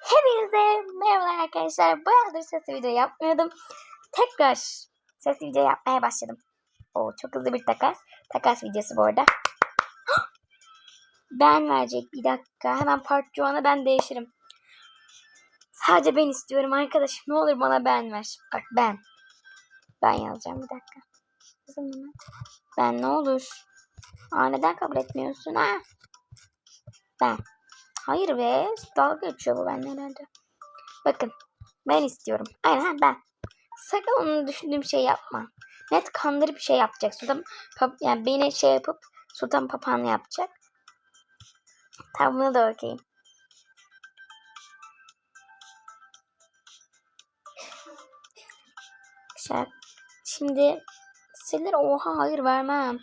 Hepinize merhaba arkadaşlar. Bayağıdır sesli video yapmıyordum. Tekrar sesli video yapmaya başladım. Oo, çok hızlı bir takas. Takas videosu bu arada. Ben verecek bir dakika. Hemen part Joan'a ben değişirim. Sadece ben istiyorum arkadaşım. Ne olur bana ben ver. Bak ben. Ben yazacağım bir dakika. Ben ne olur. Aa neden kabul etmiyorsun ha? Ben. Hayır be. Dalga geçiyor bu benimle herhalde. Bakın. Ben istiyorum. Aynen ben. Sakın onu düşündüğüm şey yapma. Net kandırıp bir şey yapacak. Sultan pap yani beni şey yapıp Sultan Papağan'ı yapacak. Tamam buna da okeyim. Güzel. Şimdi Seller oha hayır vermem.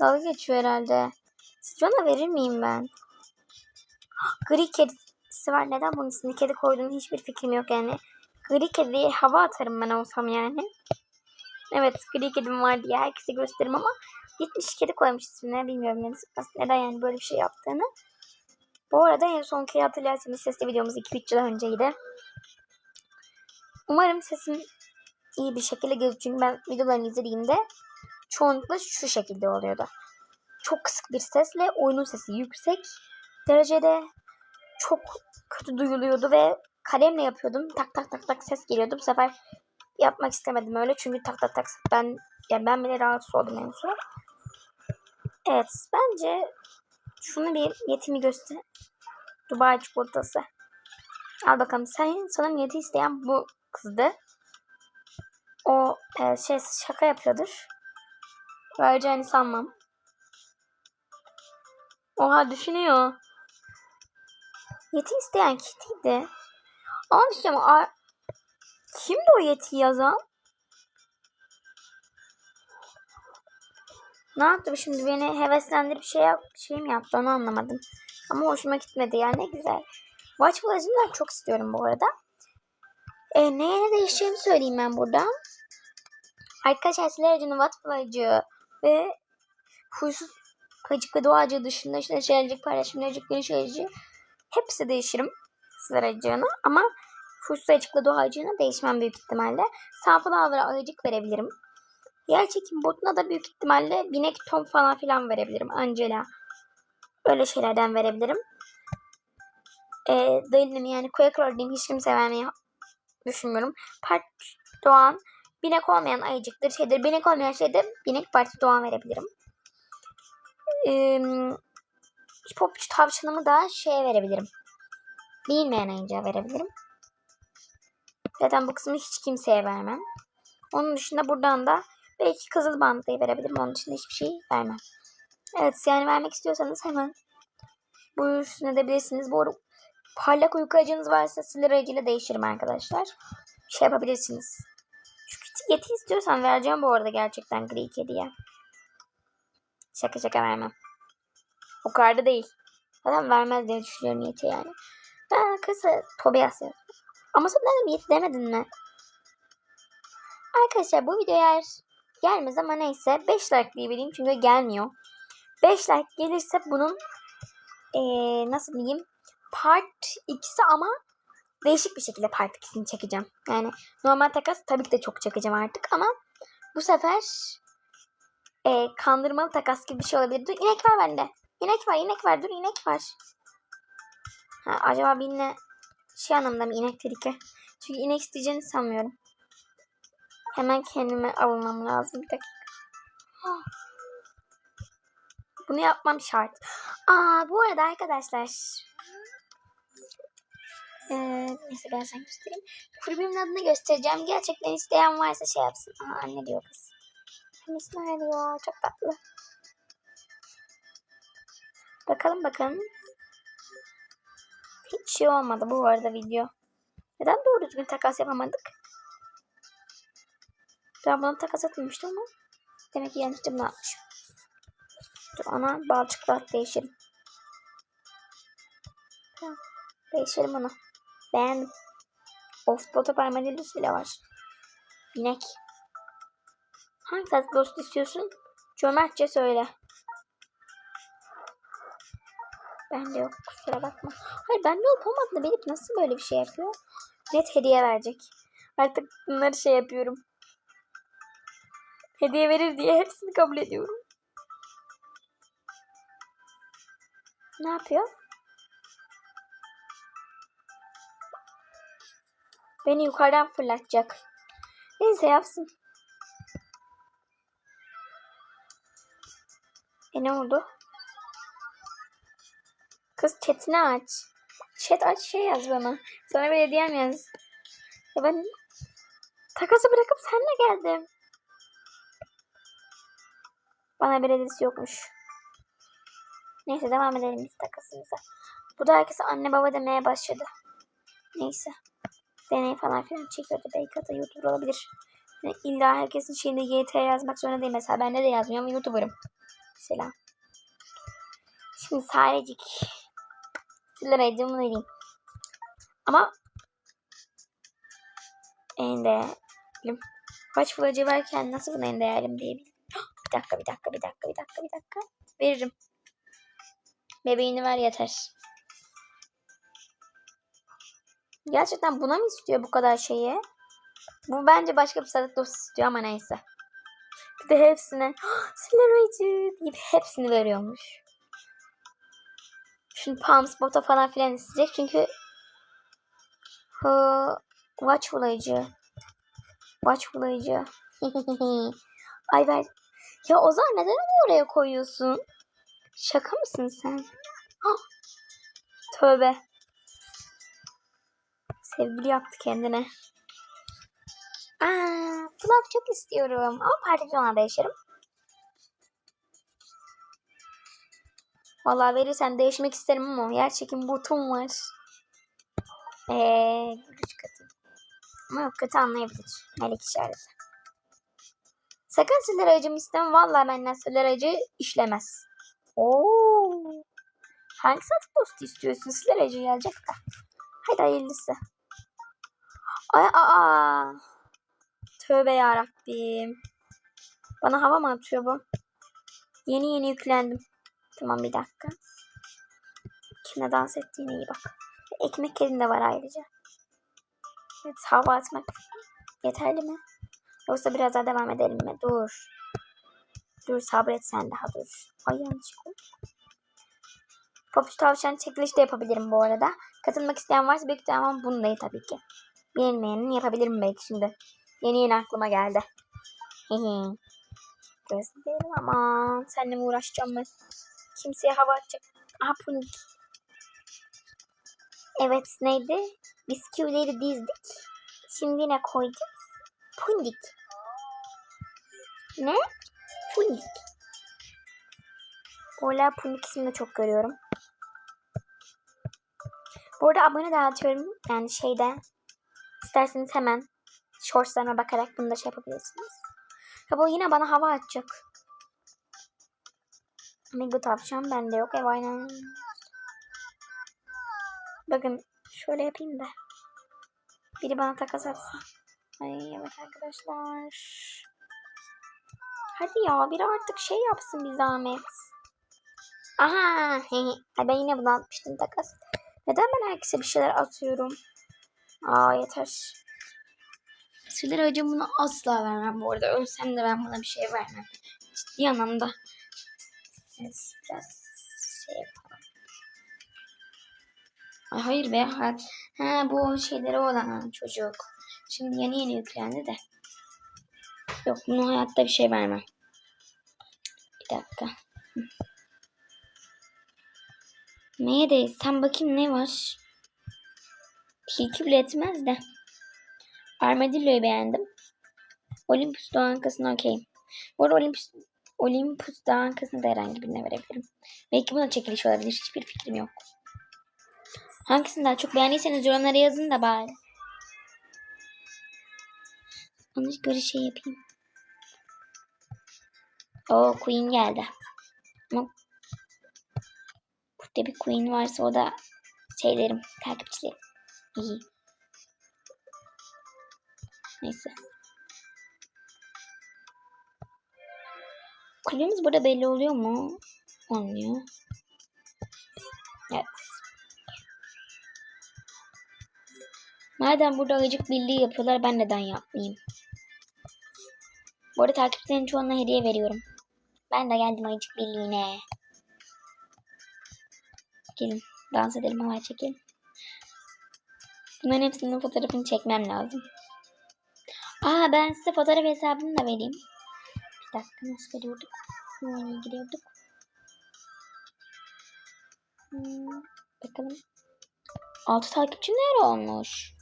Dalga geçiyor herhalde. Sizce verir miyim ben? Gri kedisi var. Neden bunun ismini kedi koyduğunu hiçbir fikrim yok yani. Gri kediye hava atarım ben olsam yani. Evet gri kedim var diye herkese gösteririm ama gitmiş kedi koymuş ismine. Bilmiyorum neden yani böyle bir şey yaptığını. Bu arada en son kere hatırlarsanız sesli videomuz 2-3 yıl önceydi. Umarım sesim iyi bir şekilde gelir. Çünkü ben videolarını izlediğimde çoğunlukla şu şekilde oluyordu. Çok kısık bir sesle oyunun sesi yüksek derecede çok kötü duyuluyordu ve kalemle yapıyordum. Tak tak tak tak ses geliyordu. Bu sefer yapmak istemedim öyle. Çünkü tak tak tak ben yani ben bile rahatsız oldum en son. Evet bence şunu bir yetimi göster. Dubai çikolatası. Al bakalım sen sanırım yeti isteyen bu kızdı. O e, şey şaka yapıyordur. Vereceğini sanmam. Oha düşünüyor. Yeti isteyen kitiydi. Ama bir şey ar- kimdi o yeti yazan? Ne yaptı şimdi beni heveslendirip şey yap şey mi yaptı onu anlamadım. Ama hoşuma gitmedi yani ne güzel. Watch Blazing'den çok istiyorum bu arada. E, neye ne değişeceğini söyleyeyim ben buradan. Arkadaşlar Slayer'cinin Wattfly'cı ve huysuz Kacık ve doğacı dışında işte şeycik paylaşımcılık geliştirici hepsi değişirim sıracığına ama huysuz ayıcıkla doğacığına değişmem büyük ihtimalle. Safılı avlara ayıcık verebilirim. Yer çekim botuna da büyük ihtimalle binek tom falan filan verebilirim. Angela. Öyle şeylerden verebilirim. Ee, dayılım yani Quaker örneğin hiç kimse vermeyi düşünmüyorum. Part Doğan binek olmayan ayıcıktır şeydir. Binek olmayan şeyde binek parti Doğan verebilirim. Ee, popçu tavşanımı da şeye verebilirim. Bilmeyen ayıcığa verebilirim. Zaten bu kısmı hiç kimseye vermem. Onun dışında buradan da belki kızıl bandayı verebilirim. Onun dışında hiçbir şey vermem. Evet yani vermek istiyorsanız hemen bu üstüne edebilirsiniz. Bu parlak uyku acınız varsa sinir aracıyla değişirim arkadaşlar. Şey yapabilirsiniz. Şu yeti istiyorsan vereceğim bu arada gerçekten gri kediye. Şaka şaka vermem. O kadar da değil. Zaten vermez diye düşünüyorum yeti yani. Ben kısa Tobias. Ama sen dedim yeti demedin mi? Arkadaşlar bu video eğer gelmez ama neyse 5 like diyebileyim çünkü gelmiyor. 5 like gelirse bunun ee, nasıl diyeyim part 2'si ama değişik bir şekilde part 2'sini çekeceğim. Yani normal takas tabii ki de çok çekeceğim artık ama bu sefer e, kandırmalı takas gibi bir şey olabilir. Dur inek var bende. İnek var inek var dur inek var. Ha, acaba birine şey anlamda mı inek dedik ya. Çünkü inek isteyeceğini sanmıyorum. Hemen kendime almam lazım bir dakika. Bunu yapmam şart. Aa bu arada arkadaşlar. Ee, neyse ben sana göstereyim. Kulübümün adını göstereceğim. Gerçekten isteyen varsa şey yapsın. Aa anne diyor kız. Annesi nerede diyor. Çok tatlı. Bakalım bakalım. Hiç şey olmadı bu arada video. Neden doğru düzgün takas yapamadık? Ben buna takas atmamıştım ama demek ki yanlışlıkla bunu atmışım. Dur ona balçıkla değişelim. Tamam. Değişelim onu. Beğendim. Of bota parmadilus bile var. Binek. Hangi tarz dost istiyorsun? Cömertçe söyle. Bende yok kusura bakma. Hayır bende olup olmadığını bilip nasıl böyle bir şey yapıyor? Net hediye verecek. Artık bunları şey yapıyorum. Hediye verir diye hepsini kabul ediyorum. Ne yapıyor? Beni yukarıdan fırlatacak. Neyse yapsın. E ne oldu? Kız chatini aç. Chat aç şey yaz bana. Sana bir hediyem yaz. Ya ben takası bırakıp seninle geldim. Bana bir hediyesi yokmuş. Neyse devam edelim biz takasımıza. Bu da herkese anne baba demeye başladı. Neyse. Deney falan filan çekiyordu. Belki hatta YouTuber olabilir. Yani illa herkesin şeyinde YT yazmak zorunda değil. Mesela ben de yazmıyorum ama YouTuber'ım. Mesela. Şimdi sadece sizlere bunu vereyim. Ama en değerlim. Kaç fulacı varken nasıl bunu en değerlim diyebilirim. Bir dakika, bir dakika, bir dakika, bir dakika, bir dakika. Veririm. Bebeğini ver yeter. Gerçekten buna mı istiyor bu kadar şeyi? Bu bence başka bir sadık dost istiyor ama neyse. Bir de hepsine Silverage deyip hepsini veriyormuş. Şimdi Palm Spot'a falan filan isteyecek çünkü ha, Watch bulayıcı. Watch bulayıcı. Ay ver. Ya Ozan neden onu oraya koyuyorsun? Şaka mısın sen? Hah. Tövbe. Sevgili yaptı kendine. Aa, Fluff çok istiyorum. Ama da yaşarım. Vallahi verirsen değişmek isterim ama yer çekim botum var. Eee gülüş katı. Ama katı anlayabilir. Melek işareti. Sakın siler acım istem. Vallahi benden siler acı işlemez. Oo. Hangi satı postu istiyorsun? Siler acı gelecek de. Haydi hayırlısı. Ay aa. Tövbe yarabbim. Bana hava mı atıyor bu? Yeni yeni yüklendim. Tamam bir dakika. Kimle dans ettiğine iyi bak. Ekmek elinde var ayrıca. Evet hava atmak yeterli mi? Yoksa biraz daha devam edelim mi? Dur. Dur sabret sen daha dur. Ay yanlış. Papuç tavşan çekiliş de yapabilirim bu arada. Katılmak isteyen varsa büyük ihtimal bunu da tabii ki. Bilmeyenin yapabilirim belki şimdi. Yeni yeni aklıma geldi. Hehe. Gözüm değilim ama seninle mi uğraşacağım ben? Kimseye hava atacak. Aha pundik. Evet neydi? Bisküvileri dizdik. Şimdi ne koyacağız? Pundik. Ne? Pundik. Ola pundik ismini çok görüyorum. Bu arada abone dağıtıyorum. Yani şeyde. İsterseniz hemen shortslarına bakarak bunu da şey yapabilirsiniz. Ya bu yine bana hava atacak. Amigo tavşan bende yok. Ev aynen. Bakın şöyle yapayım da. Biri bana takas atsın. Ay evet arkadaşlar. Hadi ya biri artık şey yapsın bir zahmet. Aha. Ay ben yine bunu atmıştım takas. Neden ben herkese bir şeyler atıyorum? Aa yeter. Siler acım bunu asla vermem bu arada. Ölsem de ben buna bir şey vermem. Ciddi anlamda. Şey. Ay hayır be. Ha, ha bu şeyleri olan çocuk. Şimdi yeni yeni yüklendi de. Yok bunu hayatta bir şey vermem. Bir dakika. Neye değilsen bakayım ne var. Tilki bile etmez de. Armadillo'yu beğendim. Olympus Doğankası'na okeyim. Bu arada Olympus, Olympus Doğankası'nı da herhangi birine verebilirim. Belki buna çekiliş olabilir. Hiçbir fikrim yok. Hangisini daha çok beğendiyseniz yorumlara yazın da bari. Ona göre şey yapayım. O Queen geldi. Ama burada bir Queen varsa o da şeylerim, takipçilerim. İyi. Neyse. Kulemiz burada belli oluyor mu? Olmuyor. Evet. Madem burada ayıcık birliği yapıyorlar ben neden yapmayayım? Bu arada takipçilerin çoğuna hediye veriyorum. Ben de geldim ayıcık birliğine. Gelin dans edelim havaya çekelim. Bunların hepsinin fotoğrafını çekmem lazım. Aa ben size fotoğraf hesabını da vereyim. Dakika nasıl giriyorduk? Nereye giriyorduk? Hmm, bakalım. 6 takipçi nere olmuş?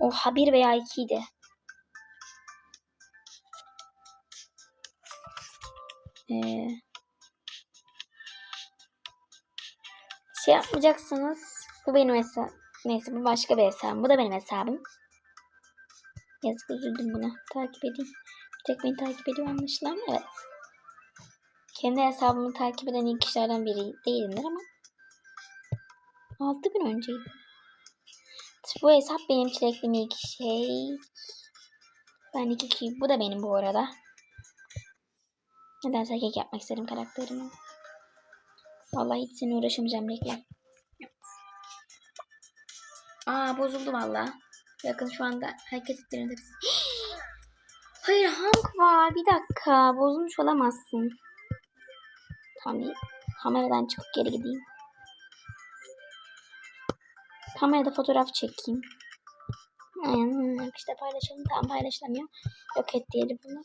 Oha 1 veya 2 idi. Ee, şey yapmayacaksınız. Bu benim hesabım. Neyse bu başka bir hesabım. Bu da benim hesabım. Yazık üzüldüm buna. Takip edeyim. Tek beni takip ediyor anlaşılan. Evet. Kendi hesabımı takip eden ilk kişilerden biri değilimdir ama 6 gün önceydi. Bu hesap benim çileklim ilk şey. Ben iki kişi. Bu da benim bu arada. Nedense kek yapmak istedim karakterimi. Vallahi hiç seninle uğraşamayacağım reklam. Aa bozuldu valla. Bakın şu anda hareket ettirinde biz. Hayır Hank var. Bir dakika. Bozulmuş olamazsın. Tamam. Kameradan çıkıp geri gideyim. Kamerada fotoğraf çekeyim. Aynen. işte paylaşalım. Tamam paylaşılamıyor. Yok et diyelim bunu.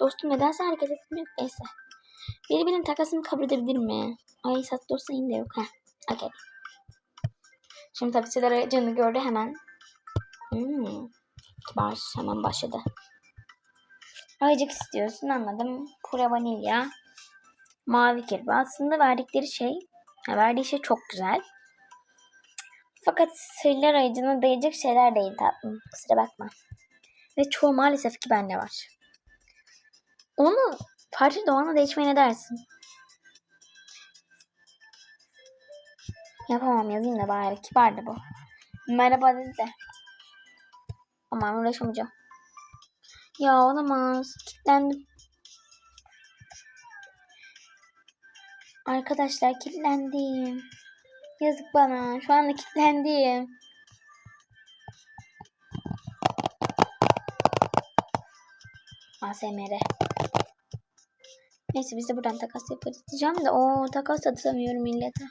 Dostum nedense hareket etmiyor. Neyse. Birbirinin takasını kabul edebilir mi? Ay sat dostsa de yok. Heh. Okey. Şimdi taksiciler aracını gördü hemen. Hmm. Kibar hemen başladı. Ayıcık istiyorsun anladım. Pura vanilya. Mavi kirpi. Aslında verdikleri şey, verdiği şey çok güzel. Fakat sırlar ayıcına değecek şeyler değil tatlım. Kusura bakma. Ve çoğu maalesef ki bende var. Onu parça doğanla değişmeye ne dersin? Yapamam yazayım da bari. Kibardı bu. Merhaba dedi de. Aman uğraşamayacağım. Ya olamaz. Kilitlendim. Arkadaşlar kilitlendim. Yazık bana. Şu anda kilitlendim. ASMR. Neyse biz de buradan takas yaparız diyeceğim de o takas atamıyorum millete.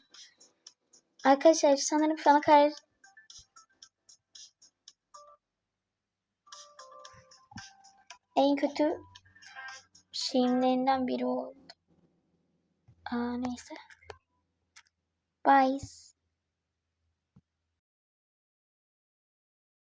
Arkadaşlar sanırım şu ana kadar en kötü şeyimlerinden biri oldu. Aa neyse. Bye.